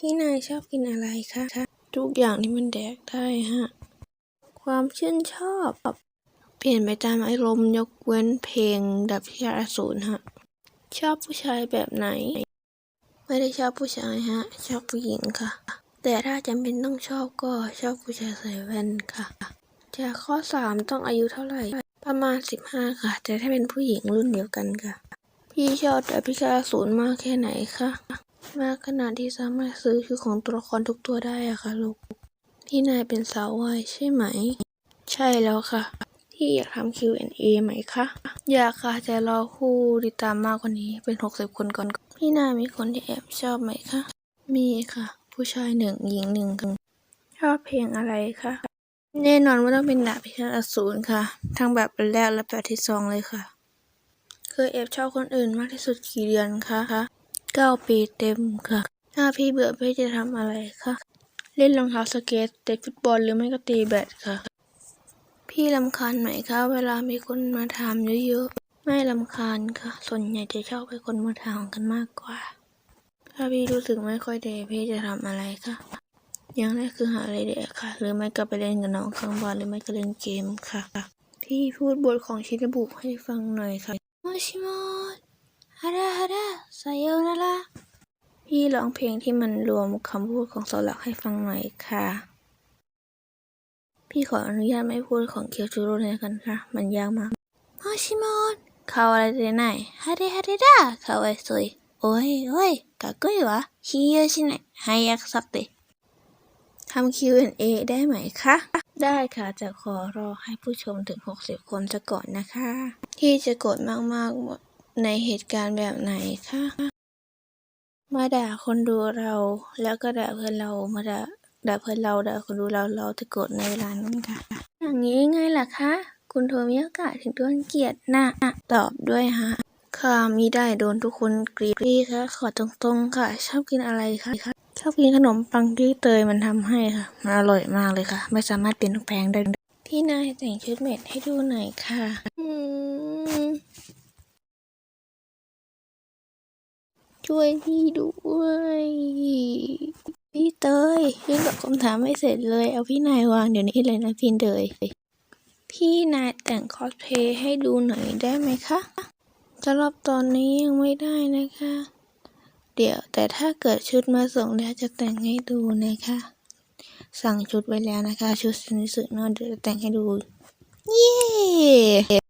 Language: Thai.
พี่นายชอบกินอะไรคะทุกอย่างที่มันแดกได้ฮะ ความชื่นชอบ เปลี่ยนไปตามอารมณ์ยกเว้นเพลงดับพิฆาตอสูรฮะ ชอบผู้ชายแบบไหน ไม่ได้ชอบผู้ชายฮะ ชอบผู้หญิงค่ะ แต่ถ้าจำเป็นต้องชอบก็ชอบผู้ชายใส่แว่นค่ะ จากข้อสามต้องอายุเท่าไหร่ ประมาณสิบห้าค่ะ แต่ถ้าเป็นผู้หญิงรุ่นเดียวกันค่ะ พี่ชอบแต่พิฆาตอสูรมากแค่ไหนคะ มากขนาดที่สามารถซื้อชื่อของตัวละครทุกตัวได้อะค่ะลูกพี่นายเป็นสาววายใช่ไหม ใช่แล้วค่ะพี่อยากทำ Q&A ไหมคะ อยากค่ะแต่รอผู้ติดตามมากกว่านี้เป็นหกสิบคนก่อนพี่นายมีคนที่แอบชอบไหมคะ มีค่ะ ผู้ชายหนึ่งหญิงหนึ่งค่ะชอบเพลงอะไรคะแน่นอนว่าต้องเป็นดาบพิฆาตอสูรค่ะ ทั้งแบบแรกและแบบที่สองเลยค่ะ เคยแอบชอบคนอื่นมากที่สุดกี่เดือนคะ เก้าปีเต็มค่ะ ถ้าพี่เบื่อพี่จะทำอะไรคะเล่นรองเท้าสเก็ตเตะฟุตบอลหรือไม่ก็ตีแบดค่ะ พี่ลำคาญไหมคะเวลามีคนมาถามเยอะๆไม่ลำคาญค่ะ ส่วนใหญ่จะชอบให้คนมาถามกันมากกว่า ถ้าพี่รู้สึกไม่ค่อยดีพี่จะทำอะไรคะอย่างแรกคือหาอะไรแดกค่ะ หรือไม่ก็ไปเล่นกับน้องข้างบ้านหรือไม่ก็เล่นเกมค่ะ พี่พูดบทของชินบุให้ฟังหน่อยค่ะโมชิโมะฮาราฮาราไซโยนาระ พี่ร้องเพลงที่มันรวมคำพูดของโซาลักให้ฟังหน่อยค่ะ พี่ขออนุญาตไม่พูดของเคียวจูโร่เลยกันค่ะ มันยากมากโอชิมอนเขาอะไรเดนไหนฮาริฮาริดาเขาไอ้ซวยโอ้ยโอ้ยกะกุ้ยวะฮิโยชินะฮายักซักเตทำ Q&A ได้ไหมคะ ได้ค่ะจะขอรอให้ผู้ชมถึง 60 คนซะก่อนนะคะ ที่จะโกรธมากๆในเหตุการณ์แบบไหนคะ มาด่าคนดูเรา แล้วก็ด่าเพื่อนเรา มาด่า ด่าเพื่อนเรา ด่าคนดูเรา เราจะกดในเวลานั้นค่ะ อย่างนี้ไงล่ะคะ คุณโทมิยากะถึงโดนเกลียดนะตอบด้วยฮะ ค่ะมีได้โดนทุกคนกลีดพี่คะขอตรงๆค่ะ ชอบกินอะไรคะชอบกินขนมปังที่เตยมันทำให้ค่ะ มันอร่อยมากเลยค่ะ ไม่สามารถเปลี่ยนแปลงได้ พี่นายแต่งชุดเมดให้ดูหน่อยค่ะ อืม ช่วยพี่ด้วยพี่เตยยังตอบคำถามไม่เสร็จเลย เอาพี่นายวางเดี๋ยวนี้เลยนะพี่เตยพี่นายแต่งคอสเพลย์ให้ดูหน่อยได้ไหมคะสำหรับตอนนี้ยังไม่ได้นะคะ เดี๋ยวแต่ถ้าเกิดชุดมาส่งแล้วจะแต่งให้ดูนะคะ สั่งชุดไว้แล้วนะคะ ชุดสวยๆเนอะเดี๋ยวจะแต่งให้ดู เย้